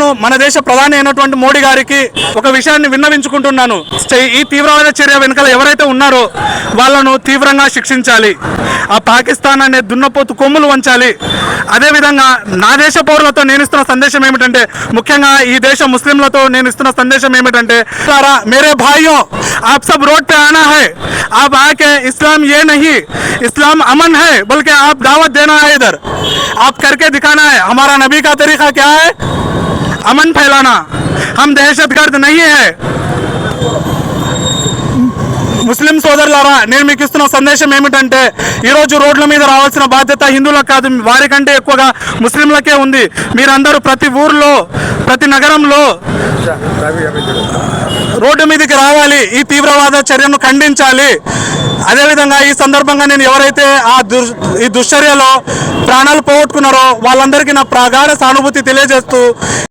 నేను మన దేశ ప్రధాని అయినటువంటి మోడీ గారికి ఒక విషయాన్ని విన్నవించుకుంటున్నాను చే- ఈ తీవ్రవాద చర్య వెనుకల ఎవరైతే ఉన్నారో వాళ్ళను తీవ్రంగా శిక్షించాలి ఆ పాకిస్తాన్ అనే దున్నపోతు కొమ్ములు వంచాలి అదేవిధంగా నా దేశ పౌరులతో నేను ఇస్తున్న సందేశం ఏమిటంటే ముఖ్యంగా ఈ దేశ ముస్లింలతో నేను ఇస్తున్న సందేశం ఏమిటంటే सारा मेरे भाइयों आप सब रोड पे आना है आप आके इस्लाम ये नहीं इस्लाम अमन है बल्कि आप दावत देना है इधर आप करके दिखाना है हमारा नबी का तरीका क्या है अमन फैलाना हम दहशतगर्द नहीं है ముస్లిం సోదరులారా నేను మీకు ఇస్తున్న సందేశం ఏమిటంటే ఈరోజు రోడ్ల మీద రావాల్సిన బాధ్యత హిందువులకు కాదు వారికంటే ఎక్కువగా ముస్లింలకే ఉంది మీరందరూ ప్రతి ఊర్లో ప్రతి నగరంలో రోడ్డు మీదకి రావాలి ఈ తీవ్రవాద చర్యను ఖండించాలి అదేవిధంగా ఈ సందర్భంగా నేను ఎవరైతే ఆ దుర్ ఈ దుశ్చర్యలో ప్రాణాలు పోగొట్టుకున్నారో వాళ్ళందరికీ నా ప్రగాఢ సానుభూతి తెలియజేస్తూ